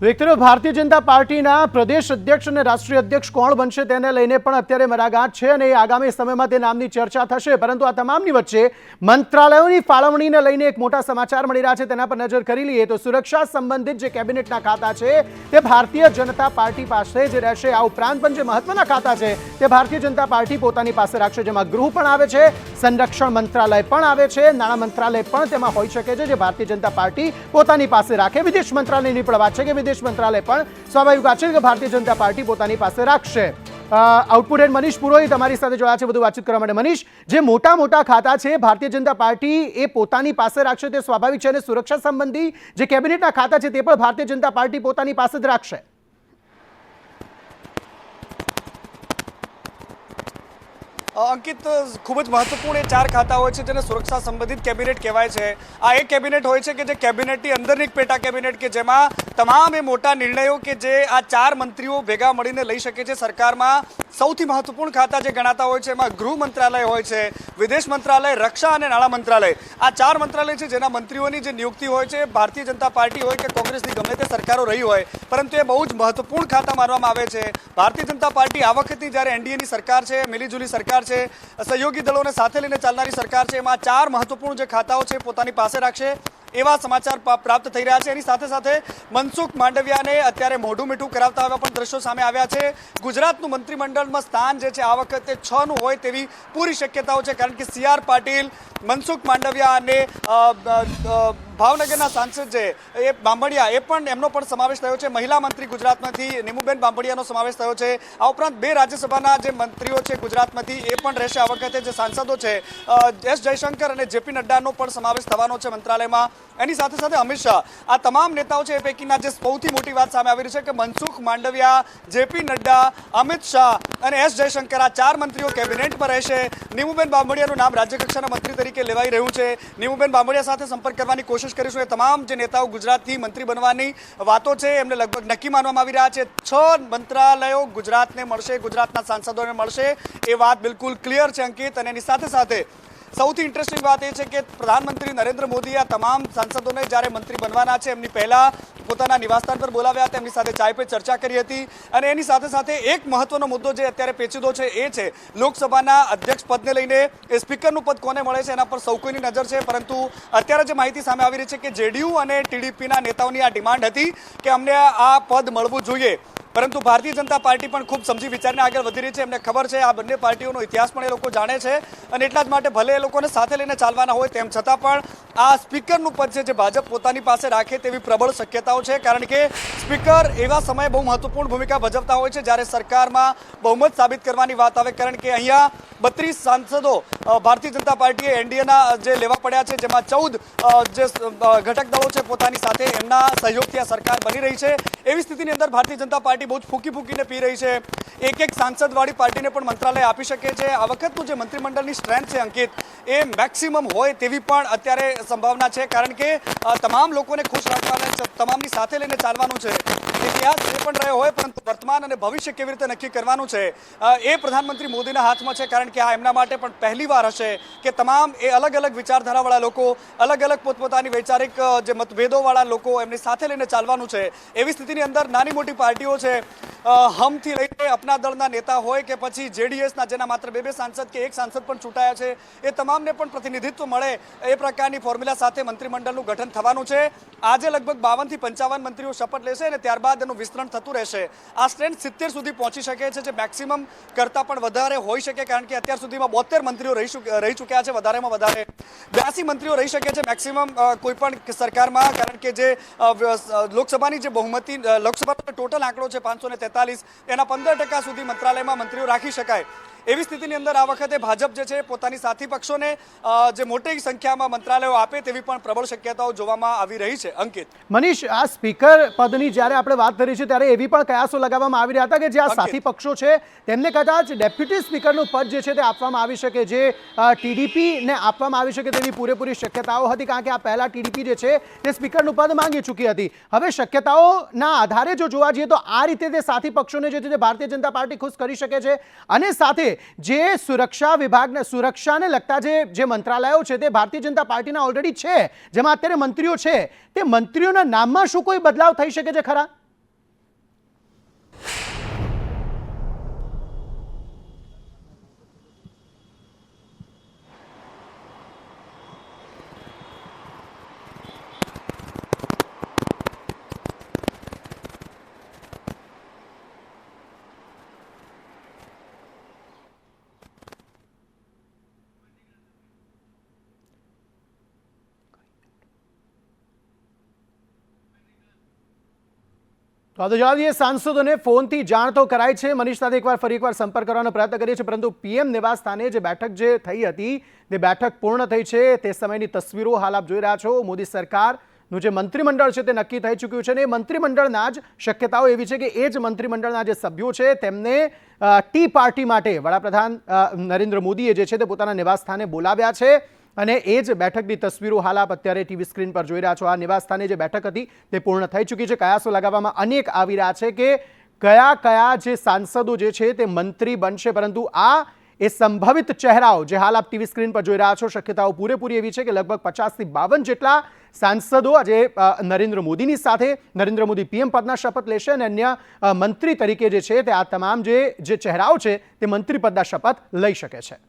તો ભારતીય જનતા પાર્ટીના પ્રદેશ અધ્યક્ષ અને રાષ્ટ્રીય અધ્યક્ષ કોણ બનશે તેને લઈને પણ અત્યારે મરાગાંઠ છે અને આગામી સમયમાં તે નામની ચર્ચા થશે. પરંતુ આ તમામની વચ્ચે મંત્રાલયોની ફાળવણીને લઈને એક મોટા સમાચાર મળી રહ્યા છે. તેના પર નજર કરી લઈએ તો સુરક્ષા સંબંધિત જે કેબિનેટના ખાતા છે તે ભારતીય જનતા પાર્ટી પાસે જ રહેશે, આ ઉપરાંત પણ જે મહત્વના ખાતા છે તે ભારતીય જનતા પાર્ટી પોતાની પાસે રાખશે. જેમાં ગૃહ પણ આવે છે, સંરક્ષણ મંત્રાલય પણ આવે છે, નાણાં મંત્રાલય પણ તેમાં હોઈ શકે છે. જે ભારતીય જનતા પાર્ટી પોતાની પાસે રાખે. વિદેશ મંત્રાલયની પણ વાત છે કે વિદેશ મંત્રાલય પણ સ્વાભાવિક વાત છે કે ભારતીય જનતા પાર્ટી પોતાની પાસે રાખશે. આઉટપુટ એન્ડ મનીષ પુરોહિત અમારી સાથે જોડાયા છે, બધું વાતચીત કરવા માટે. મનીષ, જે મોટા મોટા ખાતા છે, ભારતીય જનતા પાર્ટી એ પોતાની પાસે રાખશે, તે સ્વાભાવિક છે અને સુરક્ષા સંબંધી જે કેબિનેટના ખાતા છે તે પણ ભારતીય જનતા પાર્ટી પોતાની પાસે જ રાખશે. અંકિત, ખૂબ જ મહત્વપૂર્ણ ચાર ખાતા હોય છે જેને સુરક્ષા સંબંધિત કેબિનેટ કહેવાય છે. આ એ કેબિનેટ હોય છે કે જે કેબિનેટની અંદરની એક પેટા કેબિનેટ કે જેમાં તમામ એ મોટા નિર્ણયો કે જે આ ચાર મંત્રીઓ ભેગા મળીને લઈ શકે છે સરકારમાં સૌથી મહત્વપૂર્ણ ખાતા જે ગણાતા હોય છે એમાં ગૃહ મંત્રાલય હોય છે, વિદેશ મંત્રાલય, રક્ષા અને નાણાં મંત્રાલય. આ ચાર મંત્રાલય છે જેના મંત્રીઓની જે નિયુક્તિ હોય છે, ભારતીય જનતા પાર્ટી હોય કે કોંગ્રેસની ગમે તે સરકારો રહી હોય, પરંતુ એ બહુ જ મહત્વપૂર્ણ ખાતા માનવામાં આવે છે. ભારતીય જનતા પાર્ટી આ વખતની જ્યારે એનડીએની સરકાર છે, મિલીજુલી સરકાર છે, સહયોગી દળોને સાથે લઈને ચાલનારી સરકાર છે, એમાં ચાર મહત્વપૂર્ણ જે ખાતાઓ છે પોતાની પાસે રાખશે. એવા સમાચાર પ્રાપ્ત થઈ રહ્યા છે. એની સાથે સાથે મનસુખ માંડવિયાને અત્યારે મોઢું મીઠું કરાવતા એવા પણ દ્રશ્યો સામે આવ્યા છે. ગુજરાતનું મંત્રીમંડળમાં સ્થાન જે છે, આ વખતે છ નું હોય તેવી પૂરી શક્યતાઓ છે. કારણ કે સી પાટીલ, મનસુખ માંડવિયા અને ભાવનગરના સાંસદ છે, એ બાંભણિયા, એ પણ એમનો પણ સમાવેશ થયો છે. મહિલા મંત્રી ગુજરાતમાંથી નીમુબેન બાંભણિયાનો સમાવેશ થયો છે. આ ઉપરાંત બે રાજ્યસભાના જે મંત્રીઓ છે ગુજરાતમાંથી, એ પણ રહેશે આ વખતે જે સાંસદો છે. એસ જયશંકર અને જેપી નડ્ડાનો પણ સમાવેશ થવાનો છે મંત્રાલયમાં. એની સાથે સાથે અમિત શાહ, આ તમામ નેતાઓ છે એ પૈકીના જે સૌથી મોટી વાત સામે આવી રહી છે કે મનસુખ માંડવિયા, જેપી નડ્ડા, અમિત શાહ અને એસ જયશંકર આ ચાર મંત્રીઓ કેબિનેટમાં રહેશે. નીમુબેન બાંભણિયાનું નામ રાજ્યકક્ષાના મંત્રી તરીકે લેવાઈ રહ્યું છે. નીમુબેન બાંભણિયા સાથે સંપર્ક કરવાની કોશિશ કરીશું એ તમામ જે નેતાઓ ગુજરાતથી મંત્રી બનવાની વાતો છે, એમને લગભગ નક્કી માનવામાં આવી રહ્યા છે. છ મંત્રાલયો ગુજરાતને મળશે, ગુજરાતના સાંસદોને મળશે. એ વાત બિલકુલ ક્લિયર છે, અંકિત. અને એની સાથે સાથે સૌથી ઇન્ટરેસ્ટિંગ વાત એ છે કે પ્રધાનમંત્રી નરેન્દ્ર મોદી આ તમામ સાંસદોને જ્યારે મંત્રી બનવાના છે, એમની પહેલા પોતાના નિવાસસ્થાન પર બોલાવ્યા હતા એમની સાથે ચાય પે ચર્ચા કરી હતી અને એની સાથે સાથે એક મહત્વનો મુદ્દો જે અત્યારે પેચીદો છે એ છે, લોકસભાના અધ્યક્ષ પદને લઈને સ્પીકરનું પદ કોને મળે છે એના પર સૌ કોઈની નજર છે, પરંતુ અત્યારે જે માહિતી સામે આવી રહી છે કે જેડીયુ અને ટીડીપીના નેતાઓની આ ડિમાન્ડ હતી કે અમને આ પદ મળવું જોઈએ. પરંતુ ભારતીય જનતા પાર્ટી પણ ખૂબ સમજી વિચારને આગળ વધી રહી છે. એમને ખબર છે, આ બંને પાર્ટીઓનો ઇતિહાસ પણ એ લોકો જાણે છે અને એટલા જ માટે ભલે એ લોકોને સાથે લઈને ચાલવાના હોય તેમ છતાં પણ આ સ્પીકરનું પદ છે જે ભાજપ પોતાની પાસે રાખે તેવી પ્રબળ શક્યતાઓ છે. કારણ કે સ્પીકર એવા સમયે બહુ મહત્વપૂર્ણ ભૂમિકા ભજવતા હોય છે જ્યારે સરકારમાં બહુમત સાબિત કરવાની વાત આવે. કારણ કે અહીંયા બત્રીસ સાંસદો ભારતીય જનતા પાર્ટીએ એનડીએના જે લેવા પડ્યા છે, જેમાં ચૌદ જે ઘટક દળો છે પોતાની સાથે એમના સહયોગથી આ સરકાર બની રહી છે. એવી સ્થિતિની અંદર ભારતીય જનતા પાર્ટી બહુ જ ફૂકી ફૂકીને પી રહી છે. એક એક સાંસદવાળી પાર્ટીને પણ મંત્રાલય આપી શકે છે. આ વખતનું જે મંત્રીમંડળની સ્ટ્રેન્થ છે અંકિત એ મેક્સિમમ હોય તેવી પણ અત્યારે સંભાવના છે, કારણ કે તમામ લોકોને ખુશ રાખવાના તમામની સાથે લઈને ચાલવાનું છે. ઇતિહાસ જે પણ રહ્યો હોય, પરંતુ વર્તમાન અને ભવિષ્ય કેવી રીતે નક્કી કરવાનું છે એ પ્રધાનમંત્રી મોદીના હાથમાં છે, કારણ કે આ એમના માટે પણ પહેલીવાર હશે કે તમામ એ અલગ અલગ વિચારધારાવાળા લોકો, અલગ અલગ પોતપોતાની વૈચારિક જે મતભેદોવાળા લોકો એમની સાથે લઈને ચાલવાનું છે. એવી સ્થિતિની અંદર નાની મોટી પાર્ટીઓ છે હમથી લઈને અપના દળના નેતા હોય કે પછી જેડીએસના જેના માત્ર બે બે સાંસદ કે એક સાંસદ પણ ચૂંટાયા છે, એ તમામને પણ પ્રતિનિધિત્વ મળે એ પ્રકારની ફોર્મ્યુલા સાથે મંત્રીમંડળનું ગઠન થવાનું છે. આજે લગભગ બાવનથી પંચાવન મંત્રીઓ શપથ લેશે અને ત્યારબાદ એનું વિસ્તરણ થતું રહેશે. આ સ્ટ્રેન્થ સિત્તેર સુધી પહોંચી શકે છે જે મેક્સિમમ કરતાં પણ વધારે હોઈ શકે કારણ કે અત્યાર સુધીમાં બોતેર મંત્રીઓ રહી રહી ચૂક્યા છે, વધારેમાં વધારે. બ્યાસી મંત્રીઓ રહી શકે છે મેક્સિમમ કોઈ પણ સરકારમાં કારણ કે જે લોકસભાની જે બહુમતી લોકસભાનો ટોટલ આંકડો છે પાંચસો ને તેતાલીસ, એના પંદર ટકા સુધી મંત્રાલયમાં મંત્રીઓ રાખી શકાય. એવી સ્થિતિની અંદર આ વખતે ભાજપ જે છે પોતાની સાથી પક્ષોને અ, જે મોટી સંખ્યામાં મંત્રાલયો આપે તેવી પણ પ્રબળ શક્યતાઓ જોવામાં આવી રહી છે. અંકિત. મનીષ આ સ્પીકર પદની જ્યારે આપણે વાત કરી છે ત્યારે એવી પણ કયાસો લગાવવામાં આવી રહ્યા હતા કે જે આ સાથી પક્ષો છે તેમને કદાચ ડેપ્યુટી સ્પીકરનું પદ જે છે તે આપવામાં આવી શકે જે ટીડીપીને આપવામાં આવી શકે તેવી પૂરેપૂરી શક્યતાઓ હતી કારણ કે આ પહેલા ટીડીપી જે છે તે સ્પીકરનું પદ માંગી ચૂકી હતી. હવે શક્યતાઓના આધારે જો જોવા જઈએ તો આ રીતે તે સાથી પક્ષોને જે છે ભારતીય જનતા પાર્ટી ખુશ કરી શકે છે અને સાથે જે સુરક્ષા વિભાગને સુરક્ષાને લગતા જે જે મંત્રાલયો છે તે ભારતીય જનતા પાર્ટીના ઓલરેડી છે. જેમાં અત્યારે મંત્રીઓ છે. તે મંત્રીઓના નામમાં શું કોઈ બદલાવ થઈ શકે છે ખરા? તો આ તો સાંસદોને ફોનથી જાણ તો કરાય છે. મનીષ સાથે એકવાર ફરી એકવાર સંપર્ક કરવાનો પ્રયત્ન કરીએ છીએ, પરંતુ પીએમ નિવાસ સ્થાને જે બેઠક જે થઈ હતી, તે બેઠક પૂર્ણ થઈ છે. તે સમયની તસવીરો હાલ આપ જોઈ રહ્યા છો. મોદી સરકારનું જે મંત્રીમંડળ છે તે નક્કી થઈ ચૂક્યું છે અને એ મંત્રીમંડળના જ શક્યતાઓ એવી છે કે એ જ મંત્રીમંડળના જે સભ્યો છે, તેમને ટી પાર્ટી માટે વડાપ્રધાન નરેન્દ્ર મોદીએ જે છે તે પોતાના નિવાસ સ્થાને બોલાવ્યા છે. અને એ જ બેઠકની તસવીરો હાલ આપ અત્યારે ટીવી સ્ક્રીન પર જોઈ રહ્યા છો. આ નિવાસસ્થાને જે બેઠક હતી તે પૂર્ણ થઈ ચૂકી છે. કયાસો લગાવવામાં અનેક આવી રહ્યા છે કે કયા કયા જે સાંસદો જે છે તે મંત્રી બનશે. પરંતુ આ એ સંભવિત ચહેરાઓ જે હાલ આપ ટીવી સ્ક્રીન પર જોઈ રહ્યા છો, શક્યતાઓ પૂરેપૂરી એવી છે કે લગભગ પચાસથી બાવન જેટલા સાંસદો આજે નરેન્દ્ર મોદીની સાથે, નરેન્દ્ર મોદી પીએમ પદના શપથ લેશે અને અન્ય મંત્રી તરીકે જે છે તે આ તમામ જે જે ચહેરાઓ છે તે મંત્રી પદના શપથ લઈ શકે છે.